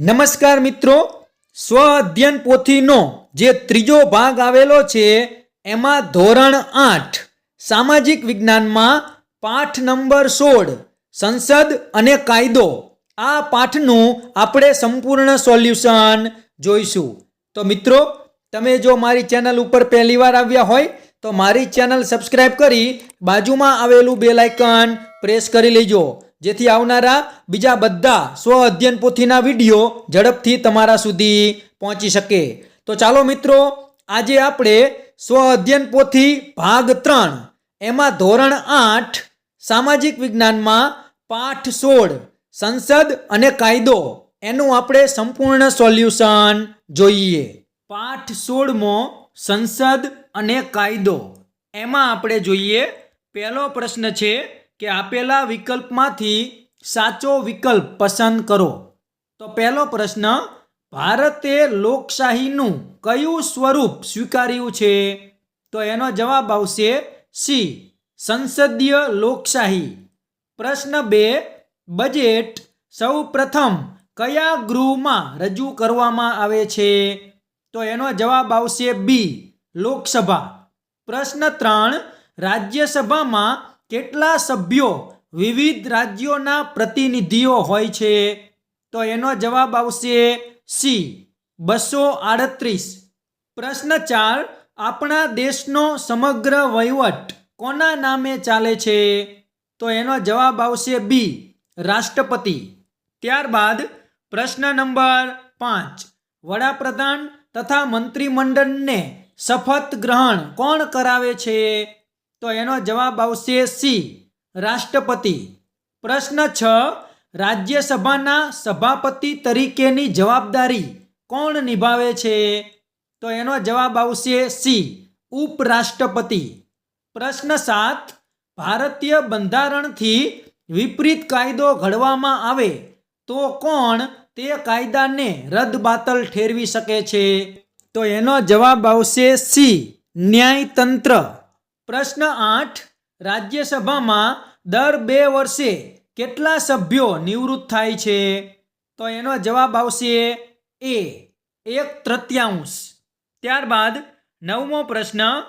નમસ્કાર મિત્રો સ્વ અધ્યયન પોથીનો જે ત્રીજો ભાગ આવેલો છે, એમાં ધોરણ આઠ, સામાજિક વિજ્ઞાનમાં પાઠ નંબર સોળ, સંસદ અને કાયદો. આ પાઠનું આપણે સંપૂર્ણ સોલ્યુશન જોઈશું. તો મિત્રો, તમે જો મારી ચેનલ ઉપર પહેલીવાર આવ્યા હોય, તો મારી ચેનલ સબસ્ક્રાઈબ કરી બાજુમાં આવેલું બેલ આઇકન પ્રેસ કરી લેજો. જેથી આવનારા બીજા બધા સ્વ અધ્યયન પોથીના વીડિયો ઝડપથી તમારા સુધી પહોંચી શકે. તો ચાલો મિત્રો, આજે આપણે સ્વ અધ્યયન પોથી ભાગ ત્રણ, એમાં ધોરણ આઠ, સામાજિક વિજ્ઞાનમાં પાઠ સોળ, સંસદ અને કાયદો, એનું આપણે સંપૂર્ણ સોલ્યુશન જોઈએ. પાઠ સોળમો, સંસદ અને કાયદો. એમાં આપણે જોઈએ, પહેલો પ્રશ્ન છે કે આપેલા વિકલ્પમાંથી સાચો વિકલ્પ પસંદ કરો. તો પહેલો પ્રશ્ન, ભારતે લોકશાહીનું કયું સ્વરૂપ સ્વીકાર્યું છે? તો એનો જવાબ આવશે સી, સંસદીય લોકશાહી. પ્રશ્ન બે, બજેટ સૌ પ્રથમ કયા ગૃહમાં રજૂ કરવામાં આવે છે? તો એનો જવાબ આવશે બી, લોકસભા. પ્રશ્ન ત્રણ, રાજ્યસભામાં કેટલા સભ્યો વિવિધ રાજ્યોના પ્રતિનિધિઓ હોય છે? તો એનો જવાબ આવશે સી, બસો આડત્રીસ. પ્રશ્ન ચાર, આપણા દેશનો સમગ્ર વહીવટ કોના નામે ચાલે છે? તો એનો જવાબ આવશે બી, રાષ્ટ્રપતિ. ત્યારબાદ પ્રશ્ન નંબર પાંચ, વડાપ્રધાન તથા મંત્રીમંડળને શપથ ગ્રહણ કોણ કરાવે છે? તો એનો જવાબ આવશે સી, રાષ્ટ્રપતિ. પ્રશ્ન છ, રાજ્યસભાના સભાપતિ તરીકેની જવાબદારી કોણ નિભાવે છે? તો એનો જવાબ આવશે સી, ઉપરાષ્ટ્રપતિ. પ્રશ્ન સાત, ભારતીય બંધારણથી વિપરીત કાયદો ઘડવામાં આવે તો કોણ તે કાયદાને રદબાતલ ઠેરવી શકે છે? તો એનો જવાબ આવશે સી, ન્યાયતંત્ર. પ્રશ્ન આઠ, રાજ્યસભામાં દર બે વર્ષે કેટલા સભ્યો નિવૃત્ત થાય છે? તો એનો જવાબ આવશે એ, એક તૃતીયાંશ. ત્યારબાદ નવમો પ્રશ્ન,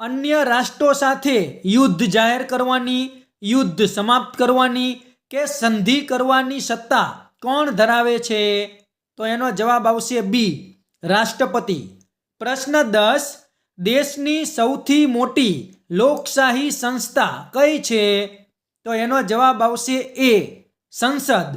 અન્ય રાષ્ટ્રો સાથે યુદ્ધ જાહેર કરવાની, યુદ્ધ સમાપ્ત કરવાની કે સંધિ કરવાની સત્તા કોણ ધરાવે છે? તો એનો જવાબ આવશે બી, રાષ્ટ્રપતિ. પ્રશ્ન દસ, દેશની સૌથી મોટી લોકશાહી સંસ્થા કઈ છે? તો એનો જવાબ આવશે એ. સંસદ.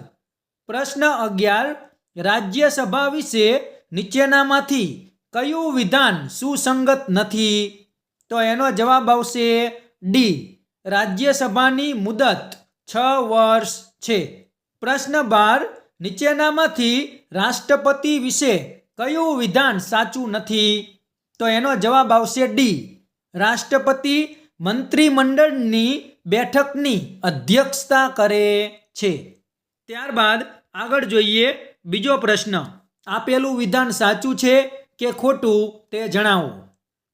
પ્રશ્ન અગિયાર. રાજ્યસભા વિશે નીચેનામાંથી કયું વિધાન સુસંગત નથી? તો એનો જવાબ આવશે ડી. રાજ્યસભાની મુદત છ વર્ષ છે. પ્રશ્ન બાર. નીચેનામાંથી રાષ્ટ્રપતિ વિશે કયું વિધાન સાચું નથી? તો એનો જવાબ આવશે ડી. રાષ્ટ્રપતિ મંત્રીમંડળની બેઠકની અધ્યક્ષતા કરે છે. ત્યારબાદ આગળ જોઈએ બીજો પ્રશ્ન. આપેલું વિધાન સાચું છે કે ખોટું તે જણાવો.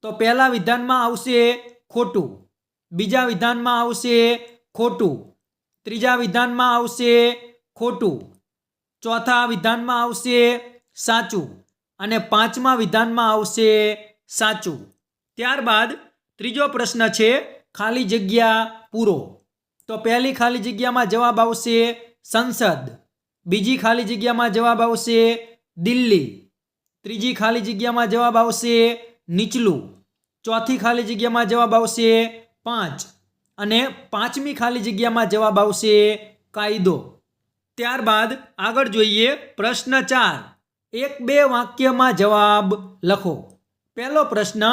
તો પહેલા વિધાનમાં આવશે ખોટું. બીજા વિધાનમાં આવશે ખોટું. ત્રીજા વિધાનમાં આવશે ખોટું. ચોથા વિધાનમાં આવશે સાચું. અને પાંચમા વિધાનમાં આવશે સાચું. ત્યારબાદ ત્રીજો પ્રશ્ન છે, ખાલી જગ્યા પૂરો. તો પહેલી ખાલી જગ્યામાં જવાબ આવશે સંસદ. બીજી ખાલી જગ્યામાં જવાબ આવશે દિલ્હી. ત્રીજી ખાલી જગ્યામાં જવાબ આવશે નીચલું. ચોથી ખાલી જગ્યામાં જવાબ આવશે પાંચ. અને પાંચમી ખાલી જગ્યામાં જવાબ આવશે કાયદો. ત્યારબાદ આગળ જોઈએ પ્રશ્ન ચાર. એક બે વાક્યમાં જવાબ લખો. પહેલો પ્રશ્ન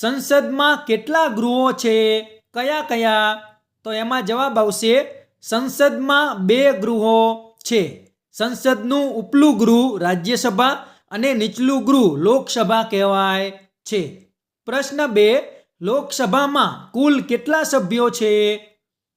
સંસદમાં કેટલા ગૃહો છે? કયા કયા? તો એમાં જવાબ આવશે, સંસદમાં બે ગૃહો છે. સંસદનું ઉપલું ગૃહ રાજ્યસભા અને નીચલું ગૃહ લોકસભા કહેવાય છે. પ્રશ્ન બે, લોકસભામાં કુલ કેટલા સભ્યો છે?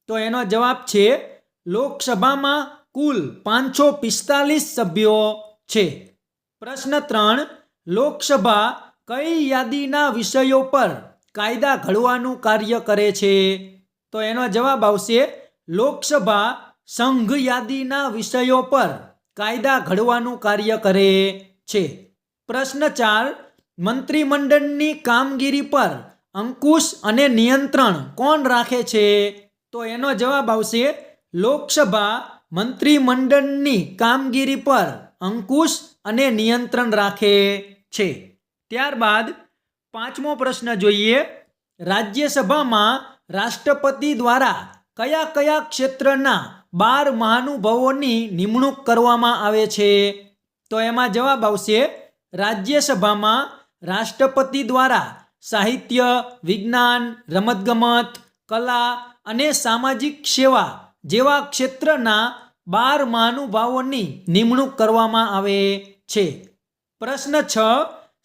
તો એનો જવાબ છે, લોકસભામાં કુલ પાંચસો પિસ્તાલીસ સભ્યો છે. પ્રશ્ન ત્રણ, લોકસભા કઈ યાદીના વિષયો પર કાયદા ઘડવાનું કાર્ય કરે છે? તો એનો જવાબ આવશે, લોકસભા સંઘ યાદીના વિષયો પર કાયદા ઘડવાનું કાર્ય કરે છે. પ્રશ્ન ચાર, મંત્રીમંડળની કામગીરી પર અંકુશ અને નિયંત્રણ કોણ રાખે છે? તો એનો જવાબ આવશે, લોકસભા મંત્રીમંડળની કામગીરી પર અંકુશ અને નિયંત્રણ રાખે છે. ત્યારબાદ પાંચમો પ્રશ્ન જોઈએ. રાજ્યસભામાં રાષ્ટ્રપતિ દ્વારા કયા કયા ક્ષેત્રના બાર મહાનુભાવોની નિમણૂક કરવામાં આવે છે? તો એમાં જવાબ આવશે, રાજ્યસભામાં રાષ્ટ્રપતિ દ્વારા સાહિત્ય, વિજ્ઞાન, રમતગમત, કલા અને સામાજિક સેવા જેવા ક્ષેત્રના બાર મહાનુભાવોની નિમણૂક કરવામાં આવે છે. પ્રશ્ન છ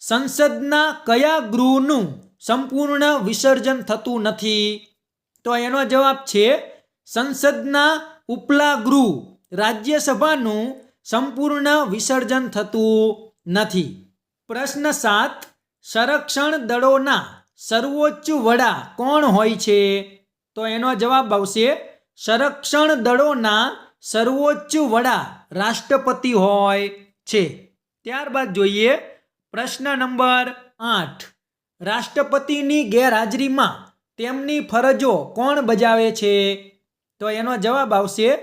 સંસદના કયા ગૃહનું સંપૂર્ણ વિસર્જન થતું નથી? તો એનો જવાબ છે સંસદના ઉપલા ગૃહ રાજ્યસભાનું સંપૂર્ણ વિસર્જન થતું નથી. પ્રશ્ન સાત, સંરક્ષણ દળોના સર્વોચ્ચ વડા કોણ હોય છે? તો એનો જવાબ આવશે સંરક્ષણ દળોના સર્વોચ્ચ વડા રાષ્ટ્રપતિ હોય છે. ત્યારબાદ જોઈએ પ્રશ્ન નંબર આઠ. રાષ્ટ્રપતિની ગેરહાજરીમાં તેમની ફરજો કોણ બજાવે છે? તો એનો જવાબ આવશે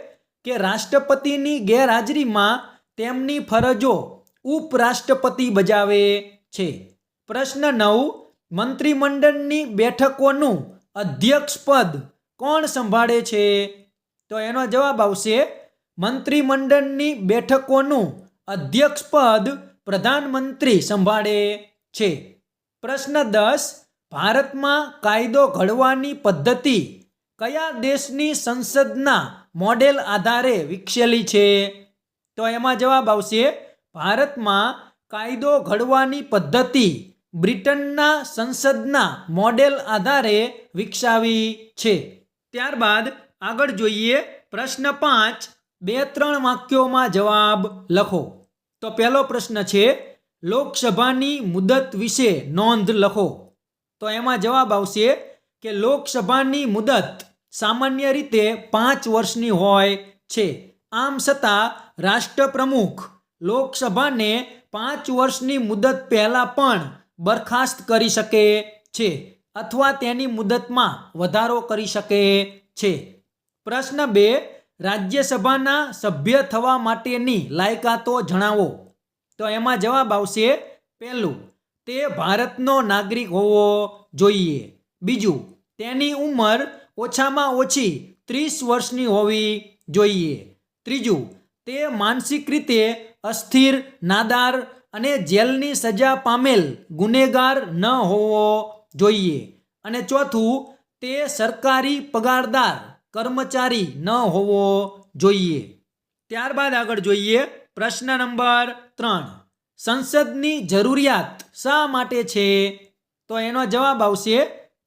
કે રાષ્ટ્રપતિની ગેરહાજરીમાં તેમની ફરજો ઉપરાષ્ટ્રપતિ બજાવે છે. પ્રશ્ન નવ. મંત્રીમંડળની બેઠકોનું અધ્યક્ષપદ કોણ સંભાળે છે? તો એનો જવાબ આવશે મંત્રીમંડળની બેઠકોનું અધ્યક્ષપદ પ્રધાનમંત્રી સંભાળે છે. પ્રશ્ન દસ, ભારતમાં કાયદો ઘડવાની પદ્ધતિ કયા દેશની સંસદના મોડેલ આધારે વિકસેલી છે? તો એમાં જવાબ આવશે, ભારતમાં કાયદો ઘડવાની પદ્ધતિ બ્રિટનના સંસદના મોડેલ આધારે વિકસાવી છે. ત્યારબાદ આગળ જોઈએ, પ્રશ્ન પાંચ, બે ત્રણ વાક્યોમાં જવાબ લખો. તો પહેલો પ્રશ્ન છે, લોકસભાની મુદત વિશે નોંધ લખો. તો એમાં જવાબ આવશે કે લોકસભાની મુદત સામાન્ય રીતે પાંચ વર્ષની હોય છે. આમ છતાં રાષ્ટ્રપ્રમુખ લોકસભાને પાંચ વર્ષની મુદત પહેલાં પણ બરખાસ્ત કરી શકે છે અથવા તેની મુદતમાં વધારો કરી શકે છે. પ્રશ્ન બે રાજ્યસભાના સભ્ય થવા માટેની લાયકાતો જણાવો. તો એમાં જવાબ આવશે પહેલું, તે ભારતનો નાગરિક હોવો જોઈએ. બીજું, તેની ઉંમર ઓછામાં ઓછી ત્રીસ વર્ષની હોવી જોઈએ. ત્રીજું, તે માનસિક રીતે અસ્થિર, નાદાર અને જેલની સજા પામેલ ગુનેગાર ન હોવો જોઈએ. અને ચોથું, તે સરકારી પગારદાર કર્મચારી ન હોવો જોઈએ. ત્યારબાદ આગળ જોઈએ પ્રશ્ન નંબર ત્રણ. સંસદની જરૂરિયાત શા માટે છે? તો એનો જવાબ આવશે,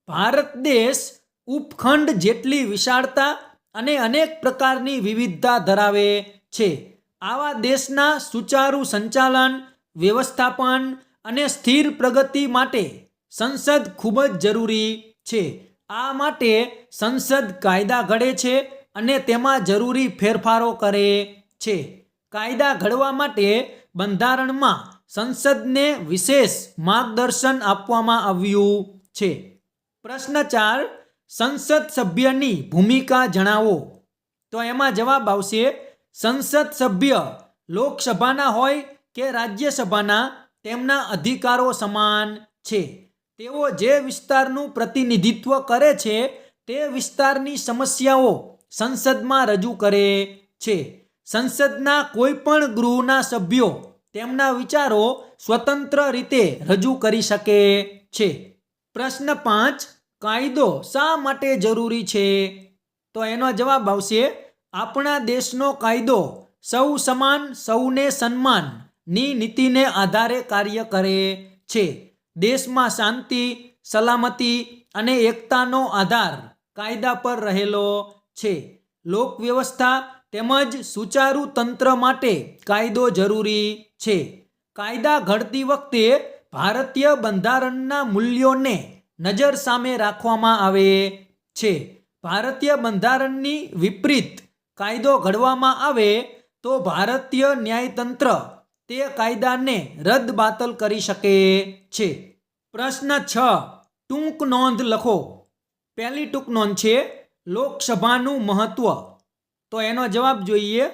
ભારત દેશ ઉપખંડ જેટલી વિશાળતા અને અનેક પ્રકારની વિવિધતા ધરાવે છે. આવા દેશના સુચારુ સંચાલન, વ્યવસ્થાપન અને સ્થિર પ્રગતિ માટે સંસદ ખૂબ જ જરૂરી છે. આ માટે સંસદ કાયદા ઘડે છે અને તેમાં જરૂરી ફેરફારો કરે છે. કાયદા ઘડવા માટે બંધારણમાં સંસદને વિશેષ માર્ગદર્શન આપવામાં આવ્યું છે. પ્રશ્ન ચાર, સંસદ સભ્યની ભૂમિકા જણાવો. તો એમાં જવાબ આવશે, સંસદ સભ્ય લોકસભાના હોય કે રાજ્યસભાના તેમના અધિકારો સમાન છે. તેઓ જે વિસ્તારનું પ્રતિનિધિત્વ કરે છે, તે વિસ્તારની સમસ્યાઓ સંસદમાં રજૂ કરે છે. સંસદના કોઈ પણ ગૃહના સભ્યો તેમના વિચારો સ્વતંત્ર રીતે રજૂ કરી શકે છે. પ્રશ્ન પાંચ, કાયદો શા માટે જરૂરી છે? તો એનો જવાબ આવશે, આપણા દેશનો કાયદો સૌ સમાન, સૌને સન્માનની નીતિને આધારે કાર્ય કરે છે. દેશમાં શાંતિ, સલામતી અને એકતાનો આધાર કાયદા પર રહેલો છે. લોક વ્યવસ્થા તેમજ સુચારુ તંત્ર માટે કાયદો જરૂરી છે. કાયદા ઘડતી વખતે ભારતીય બંધારણના મૂલ્યોને નજર સામે રાખવામાં આવે છે. ભારતીય બંધારણની વિપરીત કાયદો ઘડવામાં આવે તો ભારતીય ન્યાયતંત્ર તે કાયદાને રદ બાતલ કરી શકે છે. પ્રશ્ન છ, ટૂંક નોંધ લખો. પહેલી ટૂંક નોંધ છે, લોકસભાનું મહત્વ. તો એનો જવાબ જોઈએ.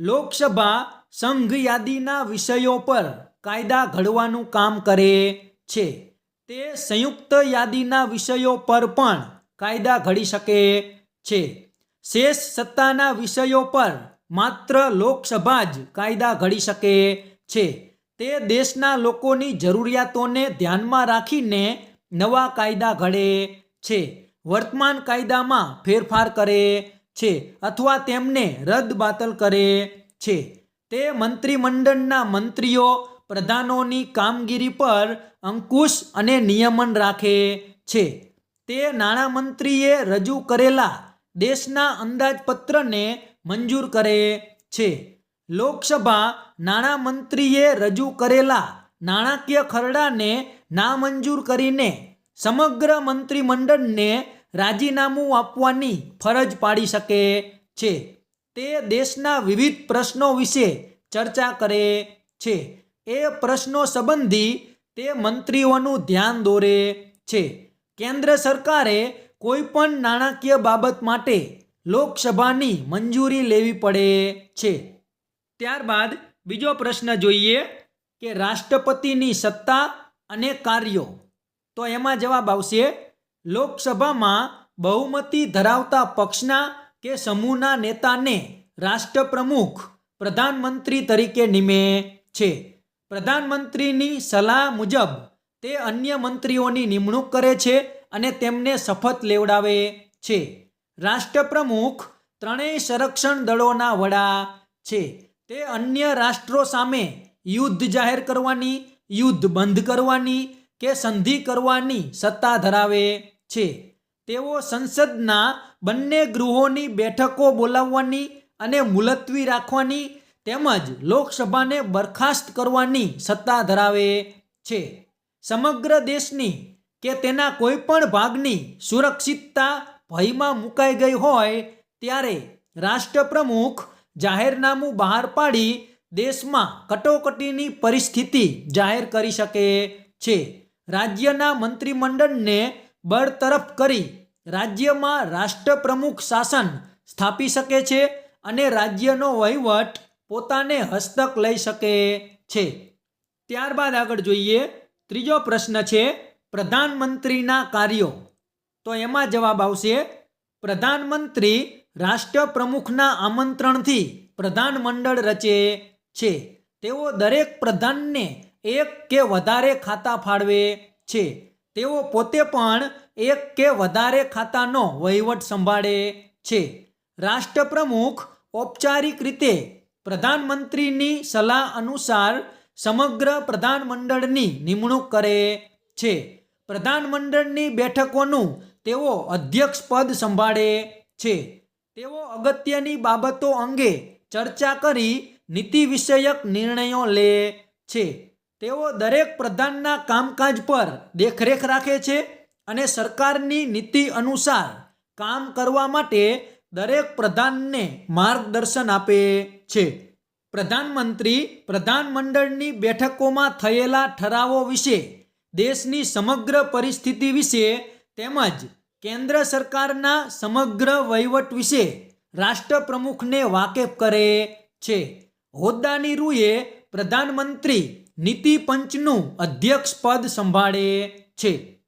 લોકસભા સંઘ યાદીના વિષયો પર કાયદા ઘડવાનું કામ કરે છે. તે સંયુક્ત યાદીના વિષયો પર પણ કાયદા ઘડી શકે છે. શેષ સત્તાના વિષયો પર માત્ર લોકસભા જ કાયદા ઘડી શકે છે. તે દેશના લોકોની જરૂરિયાતોને ધ્યાનમાં રાખીને નવા કાયદા ઘડે છે. વર્તમાન કાયદામાં ફેરફાર કરે છે અથવા તેમને રદ બાતલ કરે છે. તે મંત્રીમંડળના મંત્રીઓ, પ્રધાનોની કામગીરી પર અંકુશ અને નિયમન રાખે છે. તે નાણામંત્રીએ રજૂ કરેલા દેશના અંદાજપત્રને મંજૂર કરે છે. લોકસભા નાણામંત્રીએ રજૂ કરેલા નાણાકીય ખરડાને નામંજૂર કરીને સમગ્ર મંત્રીમંડળને રાજીનામું આપવાની ફરજ પાડી શકે છે. તે દેશના વિવિધ પ્રશ્નો વિશે ચર્ચા કરે છે. એ પ્રશ્નો સંબંધી તે મંત્રીઓનું ધ્યાન દોરે છે. કેન્દ્ર સરકારે કોઈ પણ નાણાકીય બાબત માટે લોકસભાની મંજૂરી લેવી પડે છે. ત્યારબાદ બીજો પ્રશ્ન જોઈએ કે રાષ્ટ્રપતિની સત્તા અને કાર્યો. તો એમાં જવાબ આવશે, લોકસભામાં બહુમતી ધરાવતા પક્ષના કે સમૂહના નેતાને રાષ્ટ્રપ્રમુખ, પ્રધાનમંત્રી તરીકે નિમે છે. પ્રધાનમંત્રીની સલાહ મુજબ તે અન્ય મંત્રીઓની નિમણૂક કરે છે અને તેમને શપથ લેવડાવે છે. રાષ્ટ્રપ્રમુખ ત્રણેય સંરક્ષણ દળોના વડા છે. તે અન્ય રાષ્ટ્રો સામે યુદ્ધ જાહેર કરવાની, યુદ્ધ બંધ કરવાની કે સંધિ કરવાની સત્તા ધરાવે છે. તેઓ સંસદના બંને ગૃહોની બેઠકો બોલાવવાની અને મુલતવી રાખવાની તેમજ લોકસભાને બરખાસ્ત કરવાની સત્તા ધરાવે છે. સમગ્ર દેશની કે તેના કોઈ પણ ભાગની સુરક્ષિતતા ભયમાં મુકાઈ ગઈ હોય ત્યારે રાષ્ટ્રપ્રમુખ જાહેરનામું બહાર પાડી દેશમાં કટોકટીની પરિસ્થિતિ જાહેર કરી શકે છે. રાજ્યના મંત્રીમંડળને બરતરફ કરી રાજ્યમાં રાષ્ટ્રપ્રમુખ શાસન સ્થાપી શકે છે અને રાજ્યનો વહીવટ પોતાને હસ્તક લઈ શકે છે. ત્યારબાદ આગળ જોઈએ. ત્રીજો પ્રશ્ન છે પ્રધાનમંત્રીના કાર્યો. તો એમાં જવાબ આવશે. પ્રધાનમંત્રી રાષ્ટ્રપ્રમુખના આમંત્રણથી પ્રધાનમંડળ રચે છે. તેઓ દરેક પ્રધાનને એક કે વધારે ખાતા ફાળવે છે. તેઓ પોતે પણ એક કે વધારે ખાતાનો વહીવટ સંભાળે છે. રાષ્ટ્રપ્રમુખ ઔપચારિક રીતે પ્રધાનમંત્રીની સલાહ અનુસાર સમગ્ર પ્રધાનમંડળની નિમણૂક કરે છે. પ્રધાનમંડળની બેઠકોનું તેઓ અધ્યક્ષ પદ સંભાળે છે. તેઓ અગત્યની બાબતો અંગે ચર્ચા કરી નીતિ વિષયક નિર્ણયો લે છે. તેઓ દરેક પ્રધાનના કામકાજ પર દેખરેખ રાખે છે અને સરકારની નીતિ અનુસાર કામ કરવા માટે દરેક પ્રધાનને માર્ગદર્શન આપે છે. પ્રધાનમંત્રી પ્રધાનમંડળની બેઠકોમાં થયેલા ઠરાવો વિશે દેશની સમગ્ર પરિસ્થિતિ વિશે તેમજ કેન્દ્ર સરકારના સમગ્ર વહીવટ વિશે રાષ્ટ્રપ્રમુખને વાકેફ કરે છે. હોદ્દાની રૂએ પ્રધાનમંત્રી નીતિ પંચનું અધ્યક્ષ પદ સંભાળે છે.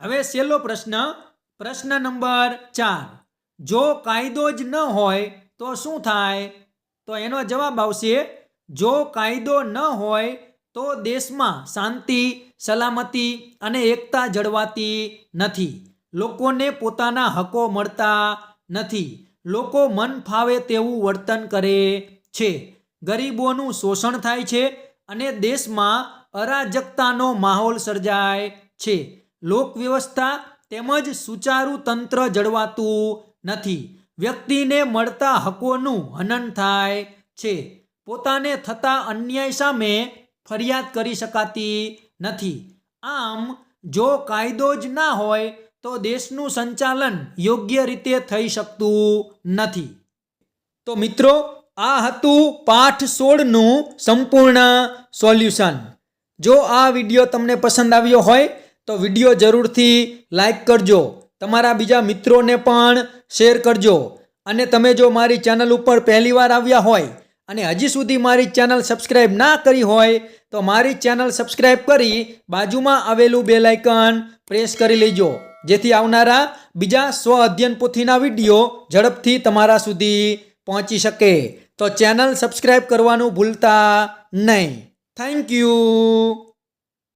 હવે છેલ્લો પ્રશ્ન પ્રશ્ન નંબર ચાર. જો કાયદો જ ન હોય તો શું થાય? તો એનો જવાબ આવશે, જો કાયદો ન હોય તો દેશમાં શાંતિ, સલામતી અને એકતા જળવાતી નથી. લોકોને પોતાના હકો મળતા નથી. લોકો મન ફાવે તેવું વર્તન કરે છે. ગરીબોનું શોષણ થાય છે અને દેશમાં અરાજકતાનો માહોલ સર્જાય છે. લોકવ્યવસ્થા તેમજ સુચારુ તંત્ર જળવાતું નથી. વ્યક્તિને મળતા હકોનું હનન થાય છે. પોતાને થતા અન્યાય સામે ફરિયાદ કરી શકાતી નથી. આમ, જો કાયદો જ ના હોય તો દેશનું સંચાલન યોગ્ય રીતે થઈ શકતું નથી. તો મિત્રો, આ હતું પાઠ સોળનું સંપૂર્ણ સોલ્યુશન. જો આ વીડિયો તમને પસંદ આવ્યો હોય, તો વીડિયો જરૂરથી લાઈક કરજો. તમારા બીજા મિત્રોને પણ શેર કરજો. અને તમે જો મારી ચેનલ ઉપર પહેલીવાર આવ્યા હોય, અને હજી સુધી મારી ચેનલ સબસ્ક્રાઇબ ના કરી હોય, તો મારી ચેનલ સબસ્ક્રાઇબ કરી બાજુમાં આવેલું બેલાઇકન પ્રેસ કરી લેજો. જેથી આવનારા બીજા સ્વ અધ્યયન પોથીના વીડિયો ઝડપથી તમારા સુધી પહોંચી શકે. તો ચેનલ સબસ્ક્રાઈબ કરવાનું ભૂલતા નહીં. Thank you.